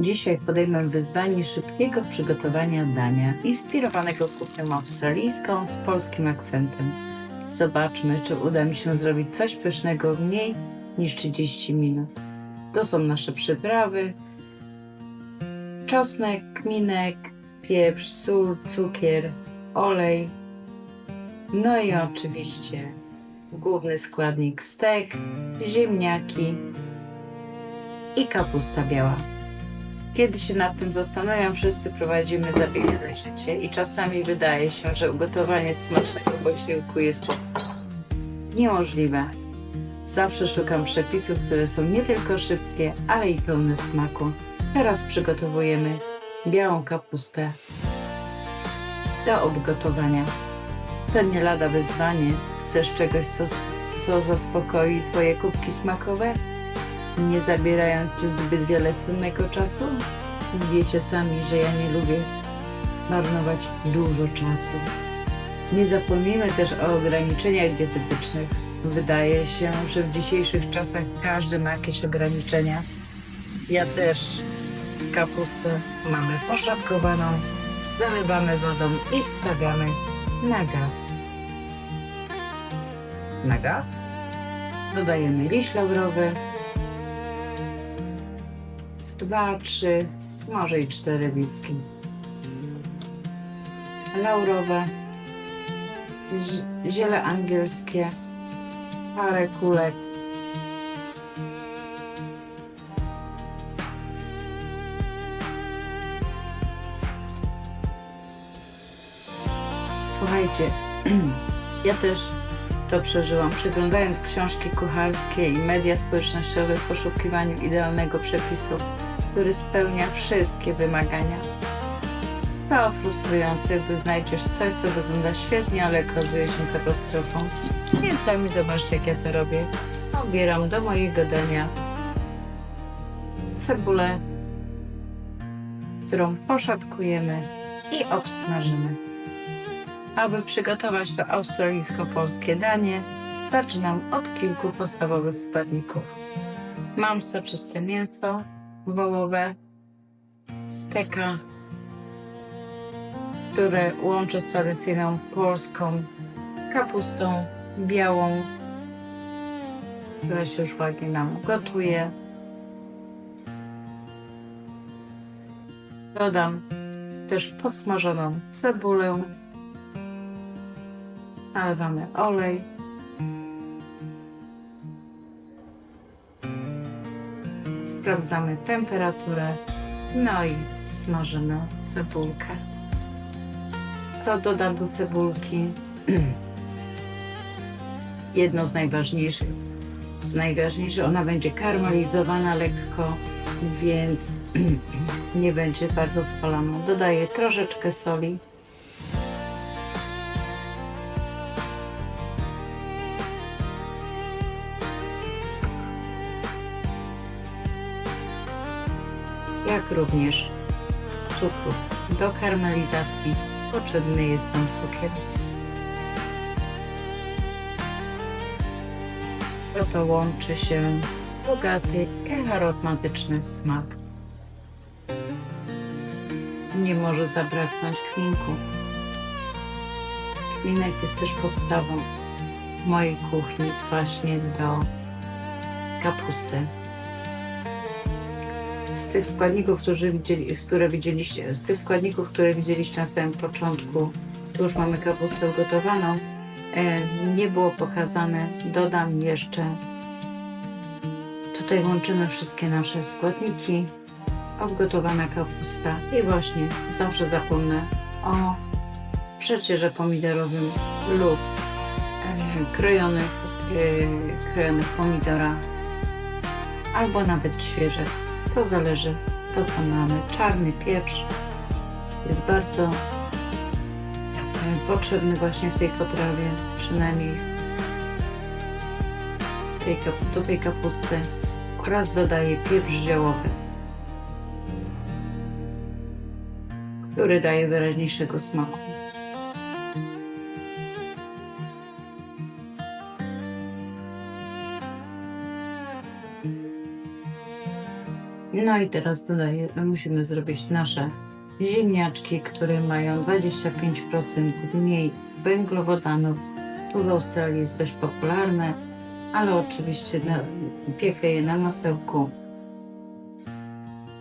Dzisiaj podejmę wyzwanie szybkiego przygotowania dania, inspirowanego kuchnią australijską z polskim akcentem. Zobaczmy, czy uda mi się zrobić coś pysznego w mniej niż 30 minut. To są nasze przyprawy. Czosnek, kminek, pieprz, sól, cukier, olej. No i oczywiście główny składnik stek, ziemniaki i kapusta biała. Kiedy się nad tym zastanawiam, wszyscy prowadzimy zabiegane życie i czasami wydaje się, że ugotowanie smacznego posiłku jest po prostu niemożliwe. Zawsze szukam przepisów, które są nie tylko szybkie, ale i pełne smaku. Teraz przygotowujemy białą kapustę do obgotowania. To nie lada wyzwanie. Chcesz czegoś, co, co zaspokoi Twoje kubki smakowe? Nie zabierając Ci zbyt wiele cennego czasu? Wiecie sami, że ja nie lubię marnować dużo czasu. Nie zapomnijmy też o ograniczeniach dietetycznych. Wydaje się, że w dzisiejszych czasach każdy ma jakieś ograniczenia. Ja też kapustę mamy poszatkowaną, zalewamy wodą i wstawiamy na gaz. Na gaz dodajemy liść laurowy, dwa, trzy, może i cztery listki laurowe, zi- ziele angielskie, parę kulek, Słuchajcie, ja też to przeżyłam, przeglądając książki kucharskie i media społecznościowe w poszukiwaniu idealnego przepisu, który spełnia wszystkie wymagania. To frustrujące, gdy znajdziesz coś, co wygląda świetnie, ale okazuje się katastrofą. Więc sami zobaczcie, jak ja to robię. Obieram do mojego dania cebulę, którą poszatkujemy i obsmażymy. Aby przygotować to australijsko-polskie danie, zaczynam od kilku podstawowych składników. Mam soczyste mięso wołowe, steka, które łączę z tradycyjną polską kapustą białą, która się już ładnie nam gotuje. Dodam też podsmażoną cebulę, nalewamy olej. Sprawdzamy temperaturę, no i smażymy cebulkę. Co dodam do cebulki? Jedno z najważniejszych, z najważniejszych, ona będzie karmelizowana lekko, więc nie będzie bardzo spalona. Dodaję troszeczkę soli. Jak również cukru. Do karmelizacji potrzebny jest nam cukier. To łączy się bogaty i aromatyczny smak. Nie może zabraknąć kminku. Kminek jest też podstawą mojej kuchni właśnie do kapusty z tych składników, widzieli, które widzieliście, z tych składników, które widzieliście na samym początku, tu już mamy kapustę ugotowaną, e, nie było pokazane. Dodam jeszcze, tutaj łączymy wszystkie nasze składniki, obgotowana kapusta i właśnie zawsze zapomnę o przecierze pomidorowym lub e, krojonych, e, krojonych pomidora albo nawet świeże. To zależy to, co mamy. Czarny pieprz jest bardzo potrzebny właśnie w tej potrawie, przynajmniej tej, do tej kapusty. Oraz dodaję pieprz ziołowy, który daje wyraźniejszego smaku. No i teraz dodaję, musimy zrobić nasze ziemniaczki, które mają 25% mniej węglowodanów. Tu w Australii jest dość popularne, ale oczywiście na, piekę je na masełku.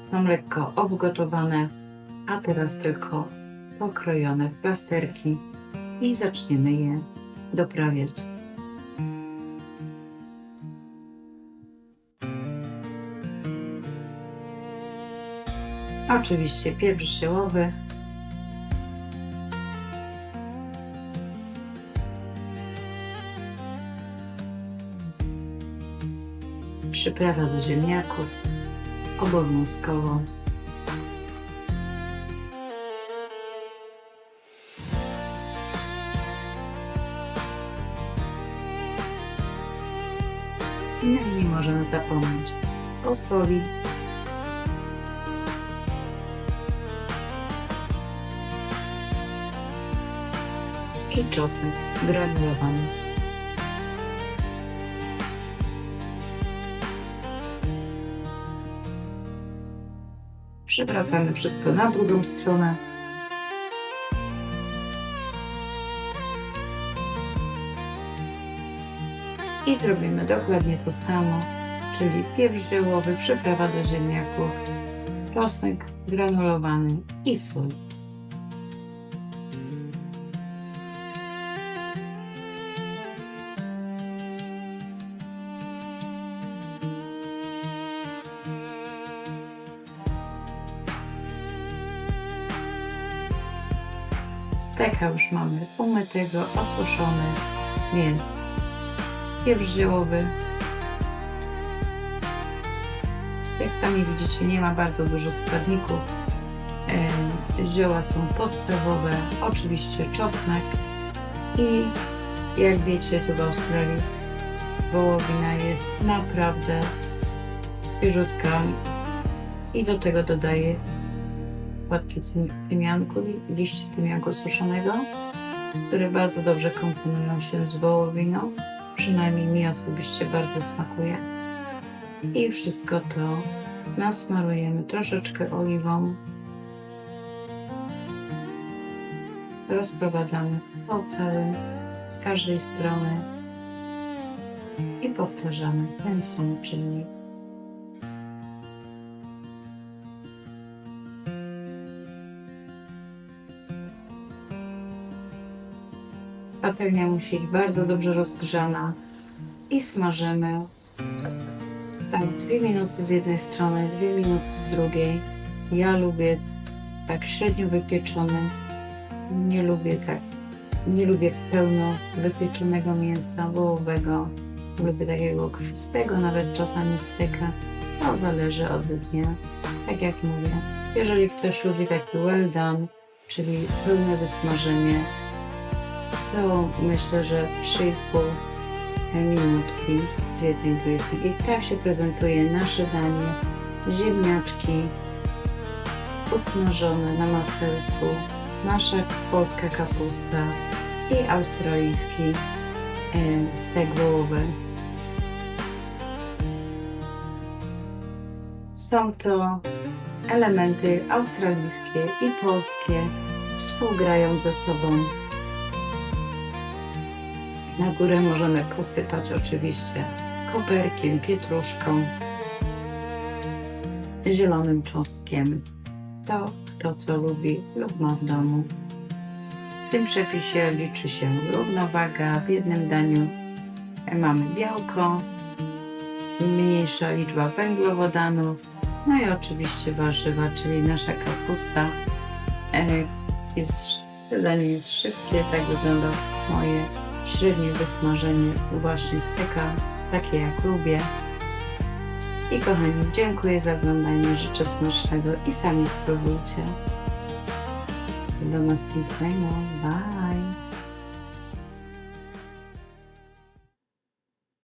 Są lekko obgotowane, a teraz tylko pokrojone w plasterki i zaczniemy je doprawiać. Oczywiście pieprz ziołowy. Przyprawa do ziemniaków obowiązkowo. No i nie możemy zapomnieć o soli i czosnek granulowany. Przewracamy wszystko na drugą stronę. I zrobimy dokładnie to samo, czyli pieprz ziołowy, przyprawa do ziemniaków, czosnek granulowany i sól. Steka już mamy umytego, osuszony, więc pieprz ziołowy. Jak sami widzicie, nie ma bardzo dużo składników. Zioła są podstawowe, oczywiście czosnek i jak wiecie, tu w Australii wołowina jest naprawdę świeżutka i do tego dodaję płatki tymi- tymianku, li- liści tymianku suszonego, które bardzo dobrze komponują się z wołowiną. Przynajmniej mi osobiście bardzo smakuje. I wszystko to nasmarujemy troszeczkę oliwą. Rozprowadzamy po całym, z każdej strony i powtarzamy ten sam czynnik. Patelnia musi być bardzo dobrze rozgrzana i smażymy tak dwie minuty z jednej strony, dwie minuty z drugiej. Ja lubię tak średnio wypieczony. Nie lubię tak, nie lubię pełno wypieczonego mięsa wołowego. Lubię takiego krwistego, nawet czasami steka. To zależy od dnia. Tak jak mówię, jeżeli ktoś lubi taki well done, czyli pełne wysmażenie, to myślę, że 3,5 minutki z jednej błyski. I tak się prezentuje nasze danie. Ziemniaczki usmażone na masełku, nasza polska kapusta i australijski e, stek wołowy. Są to elementy australijskie i polskie współgrają ze sobą. Na górę możemy posypać oczywiście koperkiem, pietruszką, zielonym czosnkiem. To kto co lubi lub ma w domu. W tym przepisie liczy się równowaga. W jednym daniu mamy białko, mniejsza liczba węglowodanów, no i oczywiście warzywa, czyli nasza kapusta. E, Jest, danie jest szybkie, tak wygląda moje średnie wysmażenie właśnie steka, takie jak lubię. I kochani, dziękuję za oglądanie, życzę smacznego i sami spróbujcie. Do następnego, bye!